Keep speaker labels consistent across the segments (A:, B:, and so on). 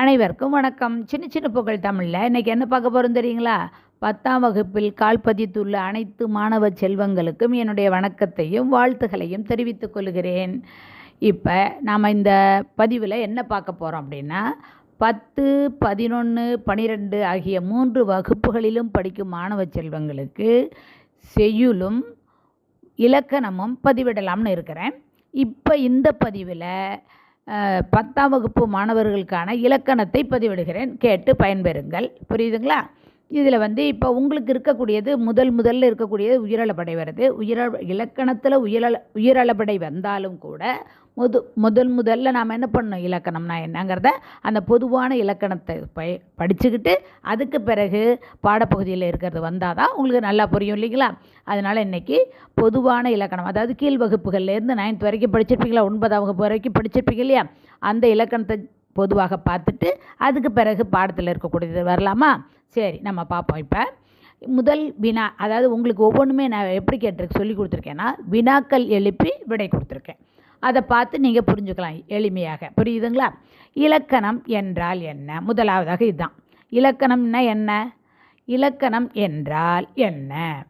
A: அனைவருக்கும் வணக்கம். சின்ன சின்ன புகழ் தமிழில். இன்றைக்கி என்ன பார்க்க போகிறோம் தெரியுங்களா? பத்தாம் வகுப்பில் கால்பதித்துள்ள அனைத்து மாணவ செல்வங்களுக்கும் என்னுடைய வணக்கத்தையும் வாழ்த்துகளையும் தெரிவித்துக் கொள்கிறேன். இப்போ நாம் இந்த பதிவில் என்ன பார்க்க போகிறோம் அப்படின்னா பத்து பதினொன்று பனிரெண்டு ஆகிய மூன்று வகுப்புகளிலும் படிக்கும் மாணவ செல்வங்களுக்கு செய்யுளும் இலக்கணமும் பதிவிடலாம்னு இருக்கிறேன். இப்போ இந்த பதிவில் பத்தாம் வகுப்பு மாணவர்களுக்கான இலக்கணத்தை பதிவிடுகிறேன். கேட்டு பயன்பெறுங்கள். புரியுதுங்களா? இதில் வந்து இப்போ உங்களுக்கு இருக்கக்கூடியது முதல் முதல்ல இருக்கக்கூடியது உயிரளப்படை வருது. உயிர இலக்கணத்தில் உயிரள உயிரளப்படை வந்தாலும் கூட முது முதல் முதல்ல நாம் என்ன பண்ணணும்? இலக்கணம்னா என்னங்கிறத அந்த பொதுவான இலக்கணத்தை பய படிச்சுக்கிட்டு அதுக்கு பிறகு பாடப்பகுதியில் இருக்கிறது வந்தால் தான் உங்களுக்கு நல்லா புரியும் இல்லைங்களா? அதனால் இன்றைக்கி பொதுவான இலக்கணம். அதாவது கீழ் வகுப்புகள்லேருந்து நைன்த் வரைக்கும் படிச்சிருப்பீங்களா? ஒன்பதாம் வகுப்பு வரைக்கும் படிச்சிருப்பீங்க இல்லையா? அந்த இலக்கணத்தை பொதுவாக பார்த்துட்டு அதுக்கு பிறகு பாடத்தில் இருக்கக்கூடியது வரலாமா? சரி நம்ம பார்ப்போம். இப்போ முதல் வினா அதாவது உங்களுக்கு ஒவ்வொன்றுமே நான் எப்படி கேட்டிருக்கு சொல்லி கொடுத்துருக்கேன்னா வினாக்கள் எழுப்பி விடை கொடுத்துருக்கேன். அதை பார்த்து நீங்கள் புரிஞ்சுக்கலாம் எளிமையாக. புரியுதுங்களா? இலக்கணம் என்றால் என்ன? முதலாவதாக இதுதான். இலக்கணம்னா என்ன? இலக்கணம் என்றால் என்ன?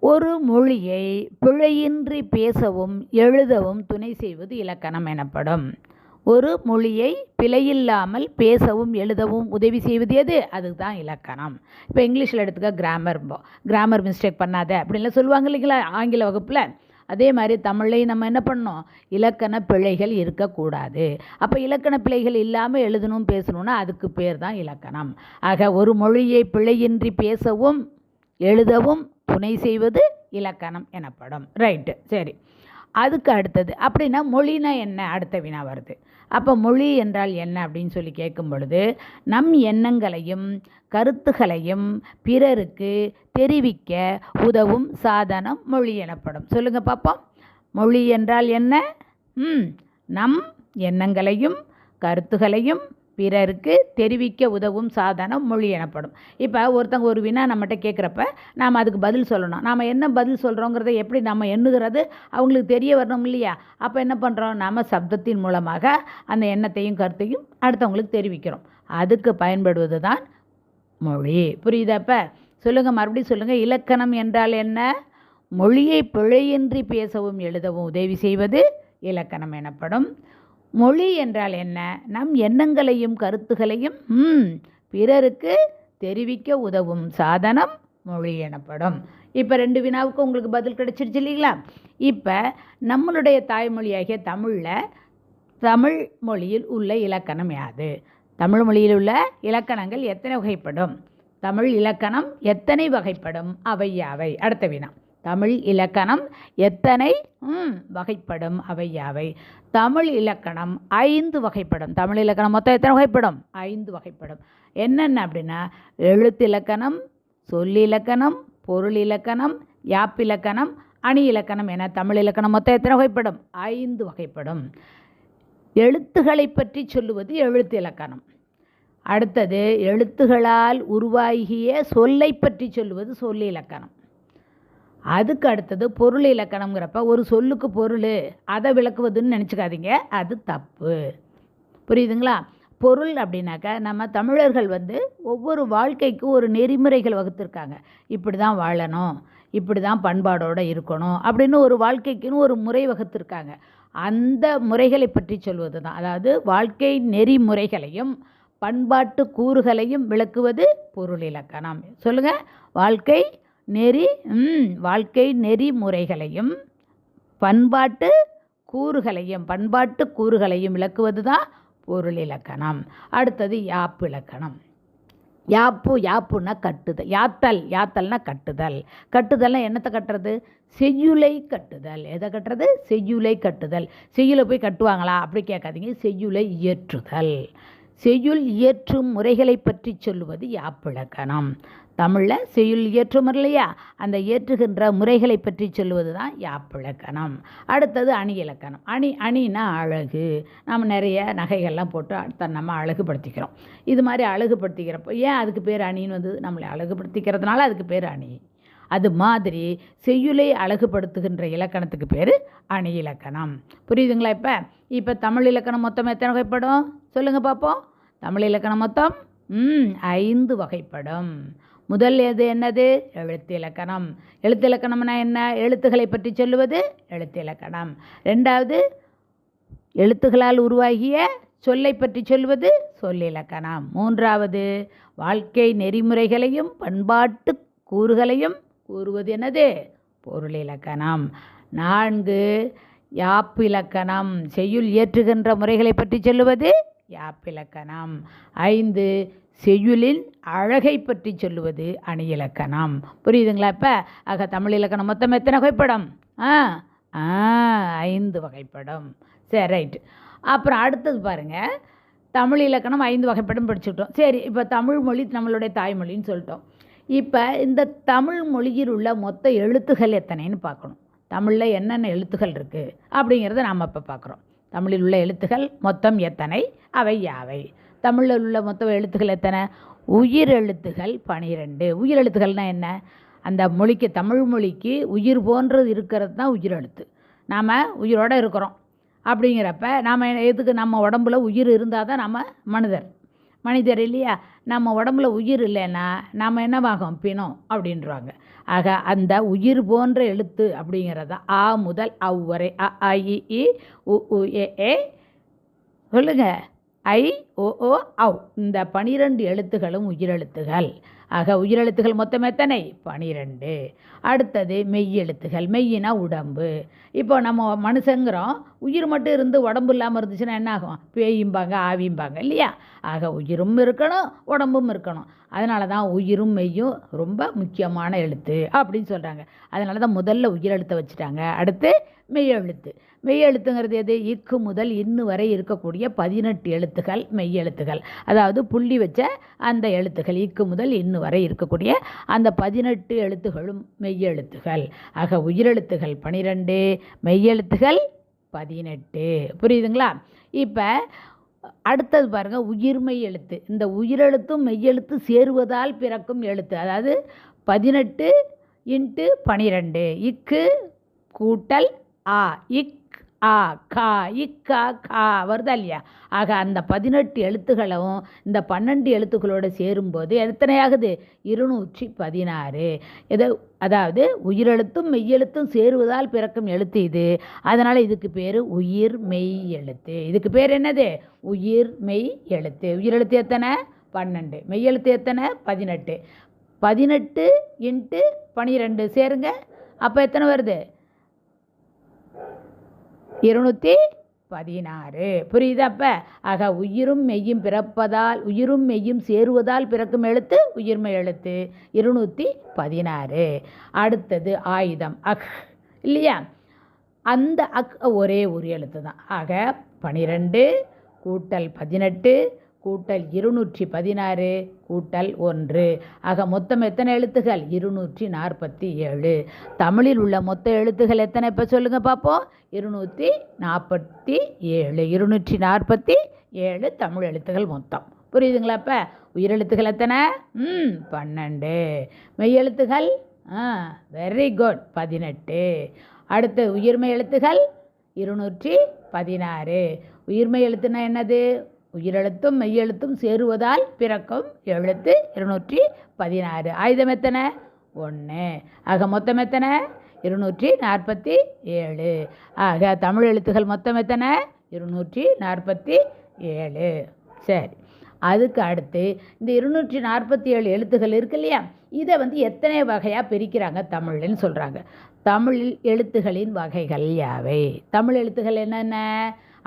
A: ஒரு மொழியை பிழையின்றி பேசவும் எழுதவும் துணை செய்வது இலக்கணம் எனப்படும். ஒரு மொழியை பிழையில்லாமல் பேசவும் எழுதவும் உதவி செய்வது எது? அதுதான் இலக்கணம். இப்போ இங்கிலீஷில் எடுத்துக்க கிராமர் கிராமர் மிஸ்டேக் பண்ணாத. அப்படின்லாம் சொல்லுவாங்க இல்லைங்களா? ஆங்கில வகுப்பில். அதே மாதிரி தமிழ்லையும் நம்ம என்ன பண்ணோம் இலக்கண பிழைகள் இருக்கக்கூடாது. அப்போ இலக்கண பிழைகள் இல்லாமல் எழுதணும் பேசணும்னா அதுக்கு பேர் தான் இலக்கணம். ஆக ஒரு மொழியை பிழையின்றி பேசவும் எழுதவும் துணை செய்வது இலக்கணம் எனப்படும். ரைட்டு சரி. அதுக்கு அடுத்தது அப்படின்னா மொழினா என்ன? அடுத்த வினா வருது. அப்போ மொழி என்றால் என்ன அப்படின்னு சொல்லி கேட்கும் பொழுது நம் எண்ணங்களையும் கருத்துகளையும் பிறருக்கு தெரிவிக்க உதவும் சாதனம் மொழி எனப்படும். சொல்லுங்க பார்ப்போம் மொழி என்றால் என்ன? ம் நம் எண்ணங்களையும் கருத்துகளையும் பிறருக்கு தெரிவிக்க உதவும் சாதனம் மொழி எனப்படும். இப்போ ஒருத்தங்க ஒரு வினா நம்மகிட்ட கேட்குறப்ப நாம் அதுக்கு பதில் சொல்லணும். நாம் என்ன பதில் சொல்கிறோங்கிறத எப்படி நம்ம எண்ணுகிறது? அவங்களுக்கு தெரிய வரணும் இல்லையா? அப்போ என்ன பண்ணுறோம் நாம் சப்தத்தின் மூலமாக அந்த எண்ணத்தையும் கருத்தையும் அடுத்தவங்களுக்கு தெரிவிக்கிறோம். அதுக்கு பயன்படுவது தான் மொழி புரியுதப்போ சொல்லுங்கள் மறுபடியும் சொல்லுங்கள் இலக்கணம் என்றால் என்ன? மொழியை பிழையின்றி பேசவும் எழுதவும் உதவி செய்வது இலக்கணம் எனப்படும். மொழி என்றால் என்ன? நம் எண்ணங்களையும் கருத்துகளையும் பிறருக்கு தெரிவிக்க உதவும் சாதனம் மொழி எனப்படும். இப்போ ரெண்டு வினாவுக்கு உங்களுக்கு பதில் கிடைச்சிருச்சு இல்லைங்களா? இப்போ நம்மளுடைய தாய்மொழியாகிய தமிழில் தமிழ் மொழியில் உள்ள இலக்கணம் யாது? தமிழ் மொழியில் உள்ள இலக்கணங்கள் எத்தனை வகைப்படும்? தமிழ் இலக்கணம் எத்தனை வகைப்படும்? அவை யாவை? அடுத்த வினா. தமிழ் இலக்கணம் எத்தனை? வகைப்படும். அவை யாவை? தமிழ் இலக்கணம் ஐந்து வகைப்படும். தமிழ் இலக்கணம் மொத்தம் எத்தனை வகைப்படும்? ஐந்து வகைப்படும். என்னென்ன அப்படின்னா எழுத்திலக்கணம் சொல்லிலக்கணம் பொருள் இலக்கணம் யாப்பிலக்கணம் அணி இலக்கணம் என தமிழ் இலக்கணம் மொத்தம் எத்தனை வகைப்படும்? ஐந்து வகைப்படும். எழுத்துக்களை பற்றி சொல்லுவது எழுத்து இலக்கணம். அடுத்தது எழுத்துகளால் உருவாகிய சொல்லை பற்றி சொல்லுவது சொல் இலக்கணம். அதுக்கு அடுத்தது பொருள் இலக்கணங்கிறப்ப ஒரு சொல்லுக்கு பொருள் அதை விளக்குவதுன்னு நினச்சிக்காதீங்க அது தப்பு. புரியுதுங்களா? பொருள் அப்படின்னாக்கா நம்ம தமிழர்கள் வந்து ஒவ்வொரு வாழ்க்கைக்கும் ஒரு நெறிமுறைகள் வகுத்திருக்காங்க. இப்படி தான் வாழணும் இப்படி தான் பண்பாடோடு இருக்கணும் அப்படின்னு ஒரு வாழ்க்கைக்குன்னு ஒரு முறை வகுத்திருக்காங்க. அந்த முறைகளை பற்றி சொல்வது தான் அதாவது வாழ்க்கை நெறிமுறைகளையும் பண்பாட்டு கூறுகளையும் விளக்குவது பொருள் இலக்கணம். சொல்லுங்கள் வாழ்க்கை நெறி வாழ்க்கை நெறிமுறைகளையும் பண்பாட்டு கூறுகளையும் பண்பாட்டு கூறுகளையும் விளக்குவது தான் பொருள் இலக்கணம். அடுத்தது யாப்பு இலக்கணம். யாப்பு யாப்புன்னா கட்டுதல் யாத்தல் யாத்தல்னா கட்டுதல். கட்டுதல்னா என்னத்தை கட்டுறது? செய்யுளை கட்டுதல். எதை கட்டுறது? செய்யுளை கட்டுதல். செய்யுளை போய் கட்டுவாங்களா? அப்படி கேட்காதீங்க. செய்யுளை இயற்றுதல். செய்யுள் இயற்றும் முறைகளை பற்றி சொல்லுவது யாப்பிலக்கணம் தமிழில் செய்யுள் இயற்றும் இல்லையா? அந்த இயற்றுகின்ற முறைகளை பற்றி சொல்லுவது தான் யாப்பிலக்கணம் அடுத்தது அணி இலக்கணம். அணி அணினா அழகு. நம்ம நிறைய நகைகள்லாம் போட்டு அடுத்த நம்ம அழகுபடுத்திக்கிறோம். இது மாதிரி அழகுபடுத்திக்கிறப்போ ஏன் அதுக்கு பேர் அணின்னு வந்து நம்மளை அழகுபடுத்திக்கிறதுனால அதுக்கு பேர் அணி. அது மாதிரி செய்யுளை அழகுபடுத்துகின்ற இலக்கணத்துக்கு பேர் அணி இலக்கணம். புரியுதுங்களா இப்போ? இப்போ தமிழ் இலக்கணம் மொத்தம் எத்தனை வகைப்படும்? சொல்லுங்கள் பார்ப்போம் தமிழ் இலக்கணம் மொத்தம் ம் ஐந்து வகைப்படும். முதல் எது என்னது? எழுத்து இலக்கணம். எழுத்து இலக்கணம்னா என்ன? எழுத்துக்களை பற்றி சொல்லுவது எழுத்து இலக்கணம். ரெண்டாவது எழுத்துக்களால் உருவாகிய சொல்லை பற்றி சொல்வது சொல்லிலக்கணம் மூன்றாவது வாழ்க்கை நெறிமுறைகளையும் பண்பாட்டு கூறுகளையும் கூறுவது என்னது? பொருள் இலக்கணம். நான்கு யாப்பிலக்கணம் செய்யுள் இயற்றுகின்ற முறைகளை பற்றி சொல்லுவது? யாப்பிலக்கணம் ஐந்து செய்யுளின் அழகை பற்றி சொல்லுவது அணியிலக்கணம் புரியுதுங்களா இப்போ? ஆக தமிழ் இலக்கணம் மொத்தம் எத்தனை வகைப்படம்? ஆ ஆ ஐந்து வகைப்படம். சரி ரைட் அப்புறம் அடுத்தது பாருங்கள் தமிழ் இலக்கணம் ஐந்து வகைப்படம் படிச்சுக்கிட்டோம். சரி இப்போ தமிழ் மொழி நம்மளுடைய தாய்மொழின்னு சொல்லிட்டோம். இப்போ இந்த தமிழ் மொழியில் உள்ள மொத்த எழுத்துகள் எத்தனைன்னு பார்க்கணும். தமிழில் என்னென்ன எழுத்துகள் இருக்குது அப்படிங்கிறத நாம் இப்போ பார்க்குறோம். தமிழில் உள்ள எழுத்துகள் மொத்தம் எத்தனை? அவை யாவை? தமிழில் உள்ள மொத்த எழுத்துக்கள் எத்தனை? உயிர் எழுத்துகள் பனிரெண்டு. உயிர் எழுத்துக்கள்னால் என்ன? அந்த மொழிக்கு தமிழ் மொழிக்கு உயிர் போன்றது இருக்கிறது தான் உயிர் எழுத்து. நாம் உயிரோடு இருக்கிறோம். அப்படிங்கிறப்ப நாம் எதுக்கு நம்ம உடம்புல உயிர் இருந்தால் தான் நம்ம மனிதர். மனிதர் இல்லையா? நம்ம உடம்புல உயிர் இல்லைன்னா நாம் என்னவாகும் பிணம் அப்படின்றாங்க. ஆக அந்த உயிர் போன்ற எழுத்து அப்படிங்கிறத ஆ முதல் அவ்வரை அ ஆ, இ இ உ உ ஏ ஏ சொல்லுங்க. ஐ ஓ ஓ அவ். இந்த பனிரெண்டு எழுத்துகளும் உயிரெழுத்துகள். ஆக உயிரெழுத்துகள் மொத்தம் எத்தனை? பனிரெண்டு. அடுத்தது மெய் எழுத்துகள். மெய்யினா உடம்பு. இப்போ நம்ம மனுஷங்கிறோம். உயிர் மட்டும் இருந்து உடம்பு இல்லாமல் இருந்துச்சுன்னா என்ன ஆகும்? பேயும்பாங்க ஆவியும்பாங்க இல்லையா? ஆக உயிரும் இருக்கணும் உடம்பும் இருக்கணும். அதனால தான் உயிரும் மெய்யும் ரொம்ப முக்கியமான எழுத்து அப்படின்னு சொல்கிறாங்க அதனால தான் முதல்ல உயிரெழுத்தை வச்சுட்டாங்க. அடுத்து மெய் எழுத்து மெய் எழுத்துங்கிறது எது? இக்கு முதல் இன்னு வரை இருக்கக்கூடிய பதினெட்டு எழுத்துக்கள் மெய் அதாவது புள்ளி வச்ச அந்த எழுத்துக்கள் இக்கு முதல் இன்னு வரை இருக்கக்கூடிய அந்த பதினெட்டு எழுத்துகளும் மெய் எழுத்துகள் ஆக உயிரெழுத்துகள் பனிரெண்டு மெய்யெழுத்துகள் பதினெட்டு. புரியுதுங்களா? இப்போ அடுத்தது பாருங்கள் உயிர்மை எழுத்து. இந்த உயிரெழுத்தும் மெய்யெழுத்து சேருவதால் பிறக்கும் எழுத்து. அதாவது பதினெட்டு இன்ட்டு பனிரெண்டு. இக்கு கூட்டல் ஆ. இக் ஆ கா இக்கா கா வருதா இல்லையா? ஆக அந்த பதினெட்டு எழுத்துக்களும் இந்த பன்னெண்டு எழுத்துக்களோடு சேரும்போது எத்தனையாகுது? இருநூற்றி பதினாறு. எதோ அதாவது உயிரெழுத்தும் மெய்யெழுத்தும் சேருவதால் பிறக்கும் எழுத்து இது. அதனால் இதுக்கு பேர் உயிர் மெய் எழுத்து. இதுக்கு பேர் என்னது? உயிர் மெய் எழுத்து. உயிரெழுத்து எத்தனை? பன்னெண்டு. மெய்யெழுத்து எத்தனை? பதினெட்டு. பதினெட்டு இன்ட்டு பனிரெண்டு. சேருங்க. அப்போ எத்தனை வருது? இருநூற்றி பதினாறு. புரியுதப்ப? ஆக உயிரும் மெய்யும் பிறப்பதால் உயிரும் மெய்யும் சேருவதால் பிறக்கும் எழுத்து உயிர்மெய் எழுத்து. இருநூற்றி பதினாறு. அடுத்தது ஆயுதம் அக் இல்லையா? அந்த அக் ஒரே ஒரு எழுத்து தான் ஆக பனிரெண்டு கூட்டல் பதினெட்டு கூட்டல் இருநூற்றி பதினாறு கூட்டல் ஒன்று. ஆக மொத்தம் எத்தனை எழுத்துகள்? இருநூற்றி நாற்பத்தி ஏழு தமிழில் உள்ள மொத்த எழுத்துகள் எத்தனை? இப்போ சொல்லுங்கள் பார்ப்போம் இருநூற்றி நாற்பத்தி ஏழு இருநூற்றி நாற்பத்தி ஏழு தமிழ் எழுத்துகள் மொத்தம். புரியுதுங்களா இப்போ? உயிரெழுத்துகள் எத்தனை? ம் பன்னெண்டு. மெய்யெழுத்துகள் ஆ வெரி குட் பதினெட்டு. அடுத்து உயிர்மெய் எழுத்துகள்? இருநூற்றி பதினாறு உயிர்மெய் எழுத்துனா என்னது? உயிரெழுத்தும் மெய்யெழுத்தும் சேருவதால் பிறக்கும் எழுத்து இருநூற்றி பதினாறு. ஆயுதம் எத்தனை? ஒன்று ஆக மொத்தம் எத்தனை? இருநூற்றி நாற்பத்தி ஏழு. ஆக தமிழ் எழுத்துகள் மொத்தம் எத்தனை? இருநூற்றி நாற்பத்தி ஏழு. சரி. அதுக்கு அடுத்து இந்த இருநூற்றி நாற்பத்தி ஏழு எழுத்துகள் இருக்கு இல்லையா? இதை வந்து எத்தனை வகையாக பிரிக்கிறாங்க தமிழ்னு சொல்கிறாங்க தமிழ் எழுத்துகளின் வகைகள் யாவை? தமிழ் எழுத்துகள் என்னென்ன?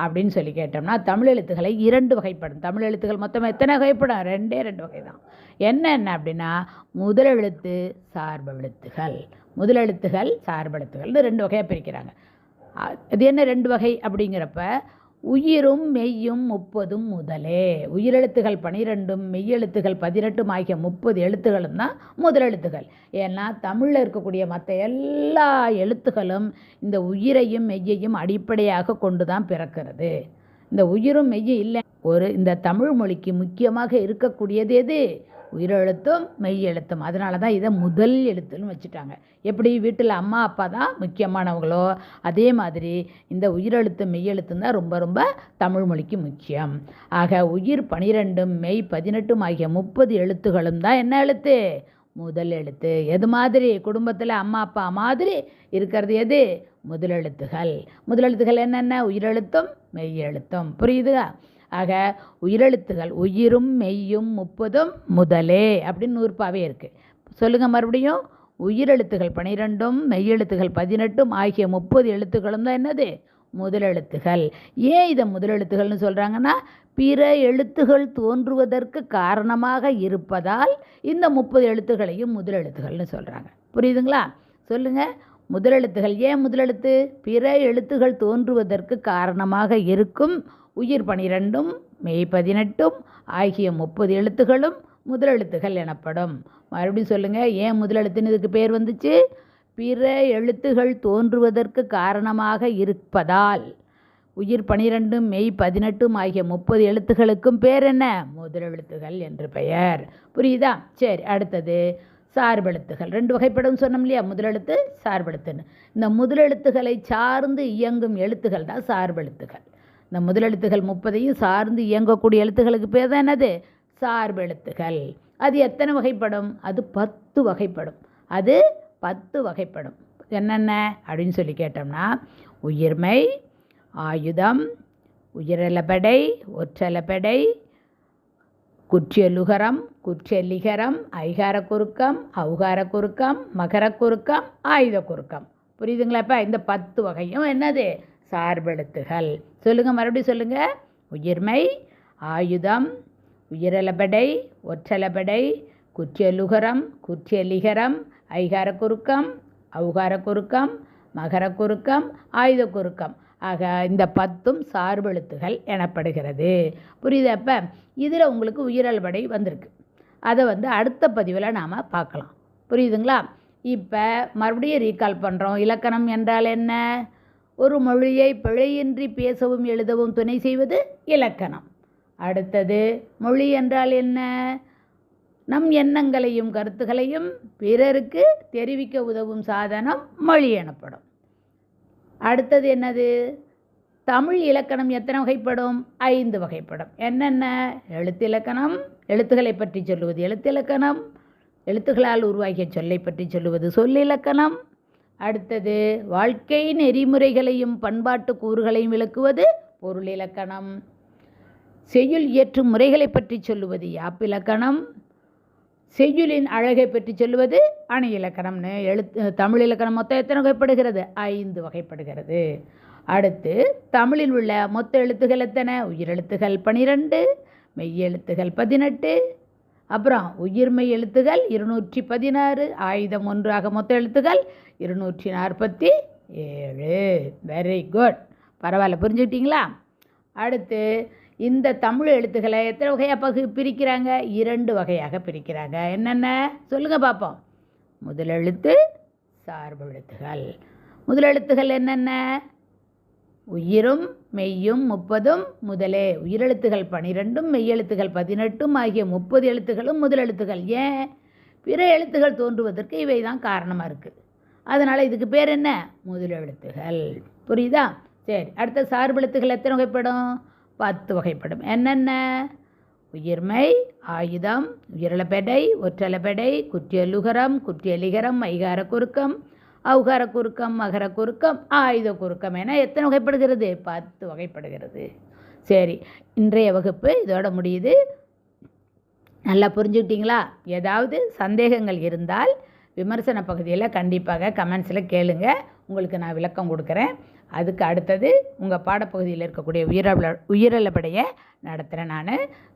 A: அப்படின்னு சொல்லி கேட்டோம்னா தமிழ் எழுத்துக்களை இரண்டு வகைப்படும். தமிழ் எழுத்துக்கள் மொத்தம் எத்தனை வகைப்படும்? ரெண்டே ரெண்டு வகை தான் என்னென்ன அப்படின்னா முதல் எழுத்து சார்பு எழுத்துகள். முதல் எழுத்துகள் சார்பு ரெண்டு வகையாக பிரிக்கிறாங்க. அது என்ன ரெண்டு வகை அப்படிங்கிறப்ப உயிரும் மெய்யும் முப்பதும் முதலே. உயிரெழுத்துகள் பனிரெண்டும் மெய்யெழுத்துகள் பதினெட்டும் ஆகிய முப்பது எழுத்துகளும் தான் முதலெழுத்துகள். ஏன்னா தமிழில் இருக்கக்கூடிய மற்ற எல்லா எழுத்துகளும் இந்த உயிரையும் மெய்யையும் அடிப்படையாக கொண்டு தான் பிறக்கிறது. இந்த உயிரும் மெய்யும் இல்லை ஒரு இந்த தமிழ் மொழிக்கு முக்கியமாக இருக்கக்கூடியது எது? உயிரெழுத்தும் மெய் எழுத்தும் அதனால தான் இதை முதல் எழுத்துன்னு வச்சுட்டாங்க. எப்படி? வீட்டில் அம்மா அப்பா தான் முக்கியமானவங்களோ அதே மாதிரி இந்த உயிரெழுத்து மெய்யெழுத்தும் தான் ரொம்ப ரொம்ப தமிழ் மொழிக்கு முக்கியம். ஆக உயிர் பனிரெண்டும் மெய் பதினெட்டும் ஆகிய முப்பது எழுத்துகளும் தான் என்ன எழுத்து? முதல் எழுத்து. எது மாதிரி? குடும்பத்தில் அம்மா அப்பா மாதிரி இருக்கிறது எது? முதலெழுத்துகள் முதலெழுத்துகள் என்னென்ன? உயிரெழுத்தும் மெய்யெழுத்தும். புரியுதா ஆக உயிரெழுத்துகள் உயிரும் மெய்யும் முப்பதும் முதலே அப்படின்னு நூற்பாவே இருக்குது சொல்லுங்கள் மறுபடியும். உயிரெழுத்துகள் பனிரெண்டும் மெய்யெழுத்துகள் பதினெட்டும் ஆகிய முப்பது எழுத்துக்களும் தான் என்னது? முதலெழுத்துகள். ஏன் இதை முதலெழுத்துகள்னு சொல்கிறாங்கன்னா பிற எழுத்துகள் தோன்றுவதற்கு காரணமாக இருப்பதால் இந்த முப்பது எழுத்துகளையும் முதலெழுத்துகள்னு சொல்கிறாங்க புரியுதுங்களா? சொல்லுங்கள் முதலெழுத்துகள் ஏன் முதலெழுத்து? பிற எழுத்துகள் தோன்றுவதற்கு காரணமாக இருக்கும் உயிர் பனிரெண்டும் மெய் பதினெட்டும் ஆகிய முப்பது எழுத்துகளும் முதலெழுத்துகள் எனப்படும். மறுபடியும் சொல்லுங்கள் ஏன் முதலெழுத்துன்னு இதுக்கு பேர் வந்துச்சு? பிற எழுத்துகள் தோன்றுவதற்கு காரணமாக இருப்பதால். உயிர் பனிரெண்டும் மெய் பதினெட்டும் ஆகிய முப்பது எழுத்துகளுக்கும் பேர் என்ன? முதலெழுத்துகள் என்று பெயர். புரியுதா? சரி அடுத்தது. சார்பெழுத்துகள். ரெண்டு வகைப்படும் சொன்னோம் இல்லையா? முதலெழுத்து சார்பெழுத்துன்னு. இந்த முதலெழுத்துகளை சார்ந்து இயங்கும் எழுத்துகள் தான் சார்பெழுத்துகள். இந்த முதலெழுத்துகள் முப்பதையும் சார்ந்து இயங்கக்கூடிய எழுத்துகளுக்கு பேர் தான் என்னது? சார்பெழுத்துகள் அது எத்தனை வகைப்படும்? அது பத்து வகைப்படும். அது பத்து வகைப்படும். என்னென்ன? அப்படின்னு சொல்லி கேட்டோம்னா உயிர்மை ஆயுதம் உயிரலபடை ஒற்றலபடை குற்றியலுகரம் குற்றியலிகரம் ஐகார குறுக்கம் அவுகார குறுக்கம் மகர குறுக்கம் ஆயுத குறுக்கம். புரியுதுங்களா இப்போ இந்த பத்து வகையும் என்னது? சார்பெழுத்துகள் சொல்லுங்கள் மறுபடியும் சொல்லுங்கள் உயிர்மை ஆயுதம் உயிரலபடை ஒற்றலபடை குற்றியலுகரம் குற்றியலிகரம் ஐகார குறுக்கம் அவுகார குறுக்கம் மகர குறுக்கம் ஆயுத குறுக்கம். ஆக இந்த பத்தும் சார்பெழுத்துகள் எனப்படுகிறது. புரியுதப்ப அப்போ இதில் உங்களுக்கு உயிரல்படை வந்திருக்கு. அதை வந்து அடுத்த பதிவில் நாம் பார்க்கலாம். புரியுதுங்களா? இப்போ மறுபடியும் ரீகால் பண்ணுறோம் இலக்கணம் என்றால் என்ன? ஒரு மொழியை பிழையின்றி பேசவும் எழுதவும் துணை செய்வது இலக்கணம். அடுத்தது மொழி என்றால் என்ன? நம் எண்ணங்களையும் கருத்துக்களையும் பிறருக்கு தெரிவிக்க உதவும் சாதனம் மொழி எனப்படும். அடுத்தது என்னது? தமிழ் இலக்கணம் எத்தனை வகைப்படும்? ஐந்து வகைப்படும். என்னென்ன? எழுத்திலக்கணம் எழுத்துக்களை பற்றி சொல்லுவது எழுத்திலக்கணம் எழுத்துக்களால் உருவாகிய சொல்லை பற்றி சொல்லுவது சொல்லிலக்கணம் அடுத்தது வாழ்க்கை நெறிமுறைகளையும் பண்பாட்டு கூறுகளையும் விளக்குவது பொருள் இலக்கணம். செய்யுள் இயற்றும் முறைகளை பற்றி சொல்லுவது யாப்பிலக்கணம் செய்யுளின் அழகை பற்றி சொல்லுவது அணை இலக்கணம்னு. எழுத்து தமிழ் இலக்கணம் மொத்தம் எத்தனை வகைப்படுகிறது? ஐந்து வகைப்படுகிறது. அடுத்து தமிழில் உள்ள மொத்த எழுத்துக்கள் எத்தனை? உயிரெழுத்துகள் பனிரெண்டு மெய்யெழுத்துகள் பதினெட்டு அப்புறம் உயிர்மெய் எழுத்துகள் இருநூற்றி பதினாறு ஆயுதம் ஒன்றாக மொத்த எழுத்துகள் இருநூற்றி நாற்பத்தி ஏழு வெரி குட் பரவாயில்ல புரிஞ்சுக்கிட்டீங்களா? அடுத்து இந்த தமிழ் எழுத்துக்களை எத்தனை வகையாக பகு பிரிக்கிறாங்க? இரண்டு வகையாக பிரிக்கிறாங்க. என்னென்ன? சொல்லுங்கள் பார்ப்போம் முதலெழுத்து சார்பு எழுத்துகள். முதலெழுத்துகள் என்னென்ன? உயிரும் மெய்யும் முப்பதும் முதலே. உயிரெழுத்துகள் பனிரெண்டும் மெய்யெழுத்துகள் பதினெட்டும் ஆகிய முப்பது எழுத்துகளும் முதலெழுத்துகள் ஏன்? பிற எழுத்துகள் தோன்றுவதற்கு இவை தான் காரணமாக இருக்குது அதனால் இதுக்கு பேர் என்ன? முதலெழுத்துகள் புரியுதா? சரி அடுத்த சார்பெழுத்துகள் எத்தனை வகைப்படும்? பத்து வகைப்படும். என்னென்ன? உயிர்மை ஆயுதம் உயிரலப்பெடை ஒற்றலப்பெடை குற்றியலுகரம் குற்றியலிகரம் ஐகார குறுக்கம் ஔகார குறுக்கம் மகர குறுக்கம் ஆயுத குறுக்கம் என எத்தனை வகைப்படுகிறது? பத்து வகைப்படுகிறது. சரி இன்றைய வகுப்பு இதோட முடியுது. நல்லா புரிஞ்சுக்கிட்டீங்களா? ஏதாவது சந்தேகங்கள் இருந்தால் விமர்சன பகுதியில் கண்டிப்பாக கமெண்ட்ஸில் கேளுங்க. உங்களுக்கு நான் விளக்கம் கொடுக்குறேன். அதுக்கு அடுத்தது உங்கள் பாடப்பகுதியில் இருக்கக்கூடிய உயிரல உயிரலப்படையை நடத்துகிறேன் நான்.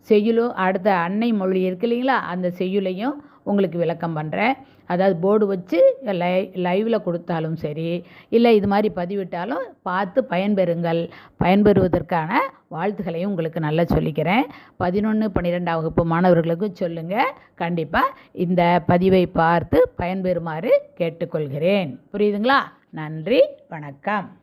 A: செய்யுளும் அடுத்த அன்னை மொழி இருக்கு இல்லைங்களா? அந்த செய்யுளையும் உங்களுக்கு விளக்கம் பண்ணுறேன் அதாவது போர்டு வச்சு லை லைவில் கொடுத்தாலும் சரி இல்லை இது மாதிரி பதிவிட்டாலும் பார்த்து பயன்பெறுங்கள். பயன்பெறுவதற்கான வாழ்த்துக்களையும் உங்களுக்கு நல்லா சொல்லிக்கிறேன். பதினொன்று பன்னிரெண்டாம் வகுப்பு மாணவர்களுக்கும் சொல்லுங்கள் கண்டிப்பாக இந்த பதிவை பார்த்து பயன்பெறுமாறு கேட்டுக்கொள்கிறேன். புரியுதுங்களா? நன்றி வணக்கம்.